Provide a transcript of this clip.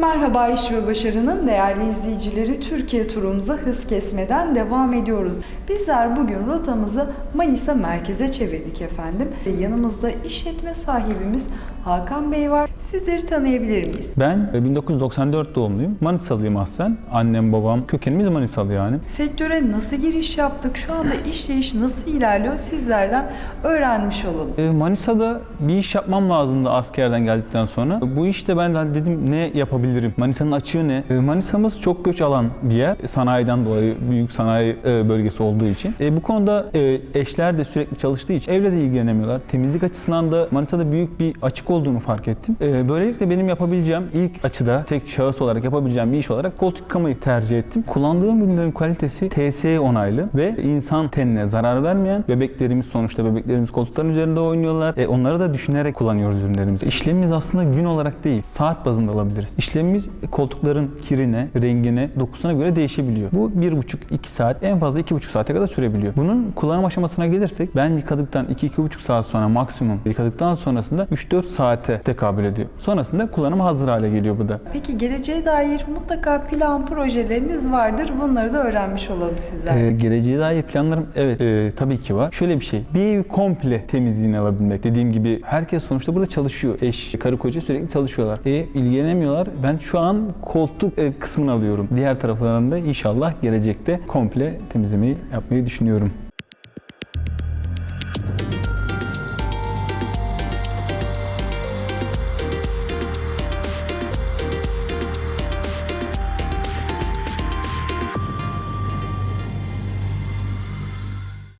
Merhaba İş ve Başarı'nın değerli izleyicileri Türkiye turumuza hız kesmeden devam ediyoruz. Bizler bugün rotamızı Manisa merkeze çevirdik efendim. Yanımızda işletme sahibimiz Hakan Bey var. Sizleri tanıyabilir miyiz? Ben e, 1994 doğumluyum. Manisalıyım aslen. Annem babam kökenimiz Manisalı yani. Sektöre nasıl giriş yaptık? Şu anda işleyiş nasıl ilerliyor? Sizlerden öğrenmiş olalım. E, Manisa'da bir iş yapmam lazımdı askerden geldikten sonra. Bu işte ben de dedim ne yapabilirim? Manisa'nın açığı ne? E, Manisa'mız çok göç alan bir yer. Sanayiden dolayı büyük sanayi e, bölgesi olduğu için. E, bu konuda e, eşler de sürekli çalıştığı için evle de ilgilenemiyorlar. Temizlik açısından da Manisa'da büyük bir açık olduğunu fark ettim. E, böylelikle benim yapabileceğim ilk açıda tek şahıs olarak yapabileceğim bir iş olarak koltuk yıkamayı tercih ettim. Kullandığım ürünlerin kalitesi TSE onaylı ve insan tenine zarar vermeyen bebeklerimiz sonuçta bebeklerimiz koltukların üzerinde oynuyorlar. E, onları da düşünerek kullanıyoruz ürünlerimizi. İşlemimiz aslında gün olarak değil, saat bazında alabiliriz. İşlemimiz koltukların kirine, rengine, dokusuna göre değişebiliyor. Bu 1,5-2 saat, en fazla 2,5 saate kadar sürebiliyor. Bunun kullanım aşamasına gelirsek ben yıkadıktan 2-2,5 saat sonra maksimum yıkadıktan sonrasında 3-4 saate tekabül ediyor. Sonrasında kullanıma hazır hale geliyor bu da. Peki geleceğe dair mutlaka plan projeleriniz vardır. Bunları da öğrenmiş olalım sizden. Ee, geleceğe dair planlarım evet e, tabii ki var. Şöyle bir şey. Bir evi komple temizliğini alabilmek. Dediğim gibi herkes sonuçta burada çalışıyor. Eş, karı koca sürekli çalışıyorlar. E, ilgilenemiyorlar. Ben şu an koltuk e, kısmını alıyorum. Diğer taraflarında inşallah gelecekte komple temizlemeyi yapmayı düşünüyorum.